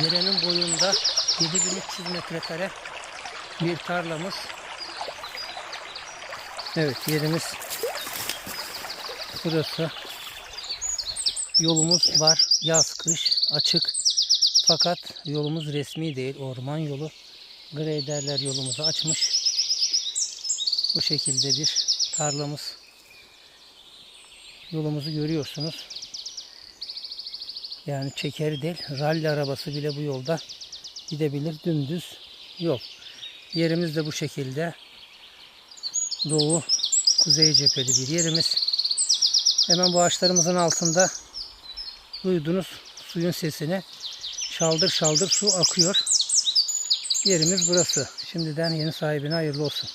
derenin boyunda 7300 metrekare bir tarlamız. Evet yerimiz burası. Yolumuz var. Yaz kış açık. Fakat yolumuz resmi değil. Orman yolu. Graderler yolumuzu açmış. Bu şekilde bir tarlamız. Yolumuzu görüyorsunuz. Yani çekeri değil. Ralli arabası bile bu yolda gidebilir. Dümdüz yol. Yerimiz de bu şekilde. Doğu kuzey cepheli bir yerimiz. Hemen bu ağaçlarımızın altında duydunuz suyun sesini. Şaldır şaldır su akıyor. Yerimiz burası. Şimdiden yeni sahibine hayırlı olsun.